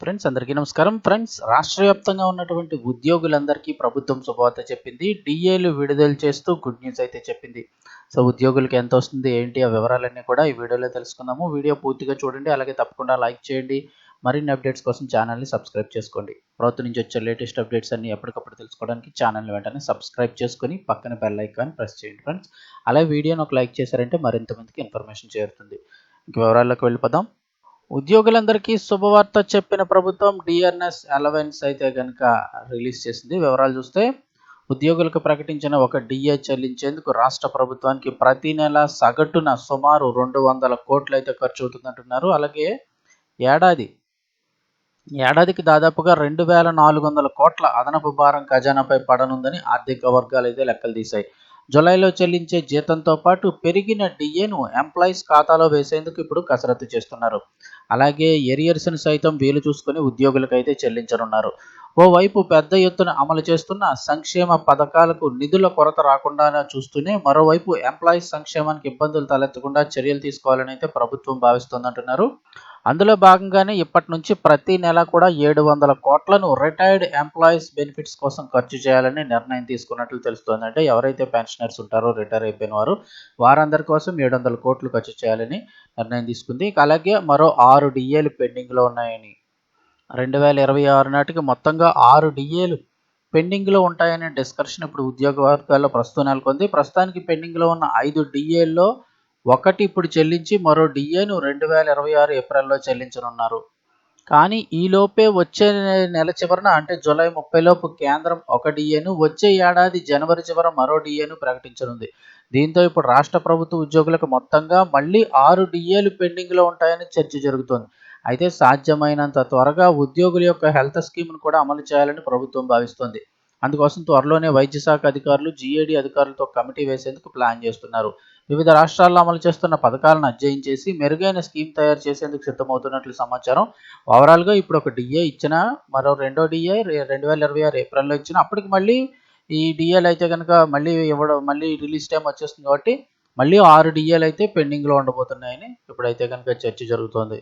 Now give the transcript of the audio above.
Friends అందరికీ నమస్కారం. Friends రాష్ట్ర వ్యాప్తంగా ఉన్నటువంటి ఉద్యోగులందరికీ ప్రభుత్వం శుభవార్త చెప్పింది. డిఏలు విడుదల చేస్తూ గుడ్ న్యూస్ అయితే చెప్పింది. సో ఉద్యోగులకి ఎంత వస్తుంది ఏంటి ఆ వివరాలన్నీ కూడా ఈ వీడియోలో తెలుసుకుందాము. వీడియో పూర్తిగా చూడండి అలాగే తప్పకుండా లైక్ చేయండి. మరిన్ని అప్డేట్స్ కోసం ఛానల్ని సబ్స్క్రైబ్ చేసుకోండి. ప్రభుత్వం నుంచి వచ్చే లేటెస్ట్ అప్డేట్స్ అన్ని ఎప్పటికప్పుడు తెలుసుకోవడానికి ఛానల్ని వెంటనే సబ్స్క్రైబ్ చేసుకుని పక్కన బెల్ ఐకాన్ ప్రెస్ చేయండి ఫ్రెండ్స్. అలాగే వీడియోని ఒక లైక్ చేశారంటే మరింత మందికి ఇన్ఫర్మేషన్ చేరుతుంది. ఇంక వివరాల్లోకి వెళ్ళిపోదాం. ఉద్యోగులందరికీ శుభవార్త చెప్పిన ప్రభుత్వం డిఆర్ఎస్ అలవెన్స్ అయితే కనుక రిలీజ్ చేసింది. వివరాలు చూస్తే ఉద్యోగులకు ప్రకటించిన ఒక డిఏ చెల్లించేందుకు రాష్ట్ర ప్రభుత్వానికి ప్రతి నెల సగటున సుమారు రెండు వందల కోట్లు అయితే ఖర్చు అవుతుందంటున్నారు. అలాగే ఏడాది ఏడాదికి దాదాపుగా రెండు వేల నాలుగు వందల కోట్ల అదనపు భారం ఖజానాపై పడనుందని ఆర్థిక వర్గాలు అయితే లెక్కలు తీశాయి. జులైలో చెల్లించే జీతంతో పాటు పెరిగిన డిఏను ఎంప్లాయీస్ ఖాతాలో వేసేందుకు ఇప్పుడు కసరత్తు చేస్తున్నారు. అలాగే ఎరియర్స్ని సైతం వీలు చూసుకుని ఉద్యోగులకైతే చెల్లించనున్నారు. ఓవైపు పెద్ద ఎత్తున అమలు చేస్తున్న సంక్షేమ పథకాలకు నిధుల కొరత రాకుండా చూస్తూనే మరోవైపు ఎంప్లాయీస్ సంక్షేమానికి ఇబ్బందులు తలెత్తకుండా చర్యలు తీసుకోవాలని అయితే ప్రభుత్వం భావిస్తోందంటున్నారు. అందులో భాగంగానే ఇప్పటి నుంచి ప్రతి నెల కూడా ఏడు వందల కోట్లను రిటైర్డ్ ఎంప్లాయీస్ బెనిఫిట్స్ కోసం ఖర్చు చేయాలని నిర్ణయం తీసుకున్నట్లు తెలుస్తోంది. అంటే ఎవరైతే పెన్షనర్స్ ఉంటారో రిటైర్ అయిపోయిన వారు వారందరి కోసం ఏడు వందల కోట్లు ఖర్చు చేయాలని నిర్ణయం తీసుకుంది. అలాగే మరో ఆరు డిఏలు పెండింగ్లో ఉన్నాయని రెండు వేల ఇరవై ఆరు నాటికి మొత్తంగా ఆరు డిఏలు పెండింగ్లో ఉంటాయనే డిస్కషన్ ఇప్పుడు ఉద్యోగ వర్గాల్లో ప్రస్తుతం నెలకొంది. ప్రస్తుతానికి పెండింగ్లో ఉన్న ఐదు డిఏల్లో ఒకటి ఇప్పుడు చెల్లించి మరో డిఏను రెండు వేల ఇరవై ఆరు ఏప్రిల్లో చెల్లించనున్నారు. కానీ ఈలోపే వచ్చే నెల చివరన అంటే జూలై ముప్పై లోపు కేంద్రం ఒక డిఏను వచ్చే ఏడాది జనవరి చివర మరో డిఏను ప్రకటించనుంది. దీంతో ఇప్పుడు రాష్ట్ర ప్రభుత్వ ఉద్యోగులకు మొత్తంగా మళ్ళీ ఆరు డిఏలు పెండింగ్లో ఉంటాయని చర్చ జరుగుతోంది. అయితే సాధ్యమైనంత త్వరగా ఉద్యోగుల యొక్క హెల్త్ స్కీమ్ను కూడా అమలు చేయాలని ప్రభుత్వం భావిస్తోంది. అందుకోసం త్వరలోనే వైద్య శాఖ అధికారులు జీఏడీ అధికారులతో కమిటీ వేసేందుకు ప్లాన్ చేస్తున్నారు. వివిధ రాష్ట్రాల్లో అమలు చేస్తున్న పథకాలను అధ్యయనం చేసి మెరుగైన స్కీమ్ తయారు చేసేందుకు సిద్ధమవుతున్నట్లు సమాచారం. ఓవరాల్గా ఇప్పుడు ఒక డిఏ ఇచ్చిన మరో రెండో డిఏ రెండు వేల ఇరవై ఆరు ఏప్రిల్లో ఇచ్చిన అప్పటికి మళ్ళీ ఈ డిఏలు అయితే కనుక మళ్ళీ ఇవ్వడం మళ్ళీ రిలీజ్ టైం వచ్చేస్తుంది కాబట్టి మళ్ళీ ఆరు డిఏలు అయితే పెండింగ్లో ఉండబోతున్నాయని ఇప్పుడైతే కనుక చర్చ జరుగుతోంది.